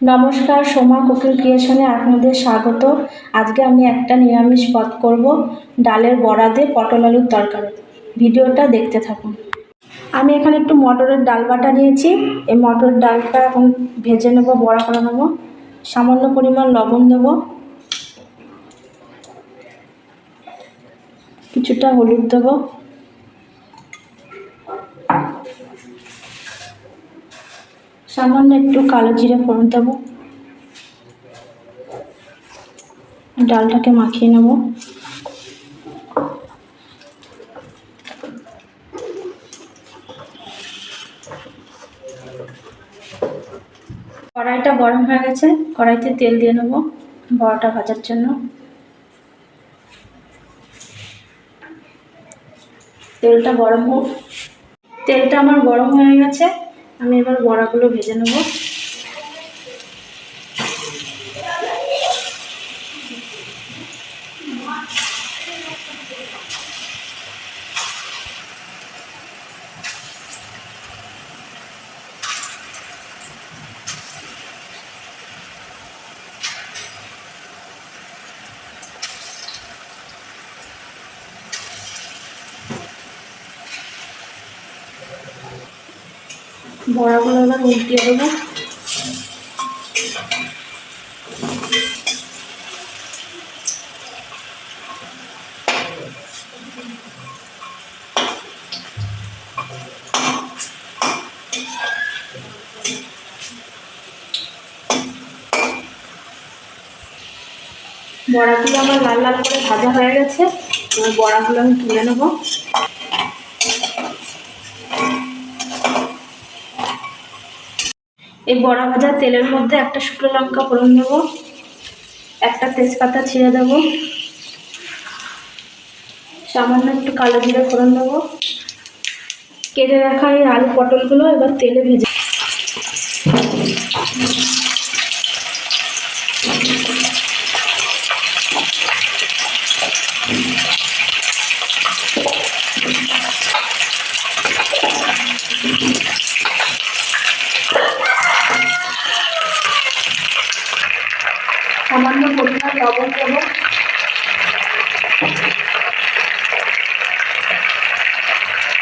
নমস্কার, সোমা কুকিং ক্রিয়েশনে আপনাদের স্বাগত। আজকে আমি একটা নিরামিষ পদ করব, ডালের বড়া দিয়ে পটল আলুর তরকারি। ভিডিওটা দেখতে থাকুন। আমি এখানে একটু মটরের ডাল বাটা নিয়েছি। এই মটর ডালটা এখন ভেজে নেব, বড়া করে নেব। সামান্য পরিমাণ লবণ দেব। কিছুটা হলুদ দেবো। সামান্য একটু কালো জিরে ফোড়ন দেবো। ডালটাকে মাখিয়ে নেব। কড়াইটা গরম হয়ে গেছে, কড়াইতে তেল দিয়ে নেব বড়াটা ভাজার জন্য। তেলটা গরম হোক। তেলটা আমার গরম হয়ে গেছে। আমি এবার বড়াগুলো ভেজে নেব। বড়াগুলো এবার উল্টিয়ে দেবো। বড়াগুলো আমার লাল লাল করে ভাজা হয়ে গেছে, এবার বড়াগুলো আমি তুলে নেব। এই বড়া ভাজা তেলের মধ্যে একটা শুকনো লঙ্কা ফোড়ন দেবো, একটা তেজপাতা ছিঁড়ে দেবো, সামান্য একটু কালো জিরে ফোড়ন দেবো। কেটে রাখা এই আলু পটলগুলো এবার তেলে ভেজে সামান্য পরিমাণ লবণ দেবো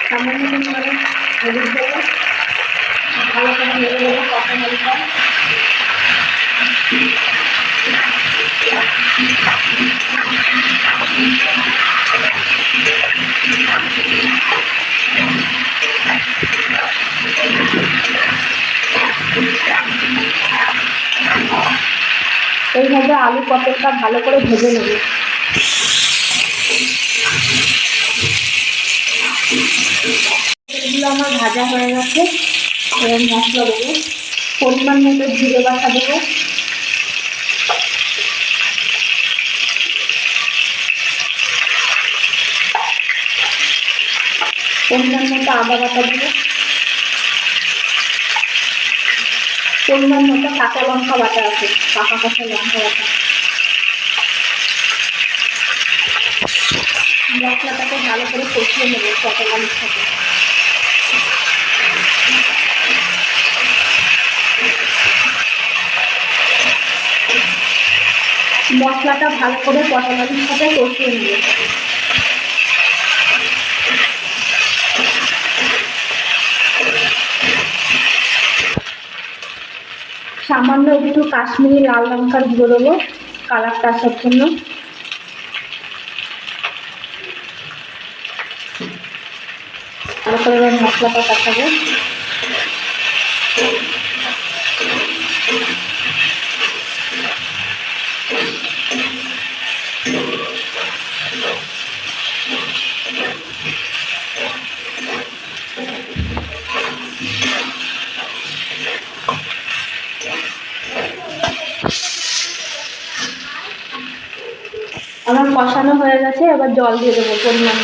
সামান্য পরিমাণে হলুদ ভালো করে এইভাবে আলু পটলটা ভালো করে ভেজে নেব। এগুলো আমার ভাজা হয়ে গেছে। এবার মশলা দেবো। পরিমাণ মতো জিরে বাটা দেবো। পরিমাণ মতো আদা বাটা দেবো। পরিমাণ মতো কাঁচা লঙ্কা বাটা আছে পাকা কাঁচা লঙ্কা বাটা। মশলাটাকে ভালো করে কষিয়ে নেব পটল আলুর সাথে। মশলাটা ভালো করে পটল আলুর সাথে কষিয়ে নেব। সামান্য একটু কাশ্মীরি লাল লঙ্কার গুঁড়ো দেবো কালারটা আসার জন্য। মশলাটা কষানো হয়ে গেছে, এবার জল দিয়ে দেবো পরিমাণ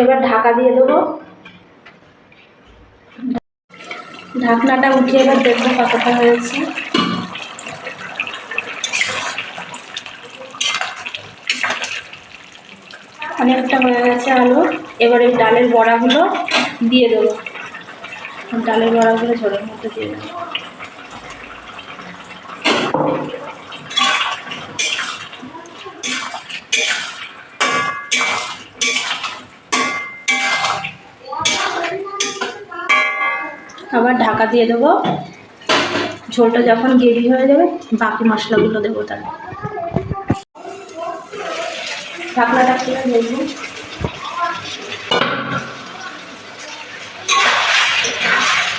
এবার ঢাকা দিয়ে দেবো। ঢাকনাটা উঠিয়ে এবার দেখব কতটা হয়েছে। অনেকটা হয়ে গেছে আলু। এবার এই ডালের বড়াগুলো দিয়ে দেবো। ডালের বড়াগুলো ঝোলের মধ্যে দিয়ে দেবো। আবার ঢাকা দিয়ে দেবো। ঝোলটা যখন গ্রেভি হয়ে যাবে, বাকি মশলাগুলো দেবো তাহলে ঢাকনাটা খুলে দেখব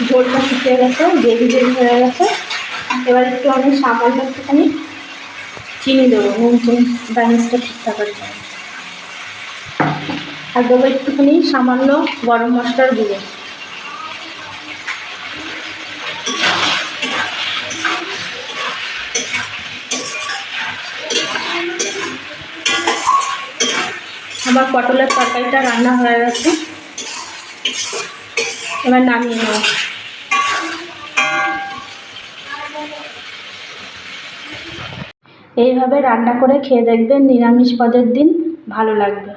ঝোলটা শুকিয়ে গেছে, গ্রেভি গ্রেভি হয়ে গেছে। এবার একটু আমি সামান্য একটুখানি চিনি দেবো, নুন চিনি, ব্যালেন্সটা ঠিক থাকার জন্য আর দেবো একটুখানি সামান্য গরম মশলার গুঁড়ো। আমার পটলের তরকারিটা রান্না হয়ে গেছে। এবার নামিয়ে নেব। এইভাবে রান্না করে খেয়ে দেখবেন নিরামিষ পদের দিন ভালো লাগবে।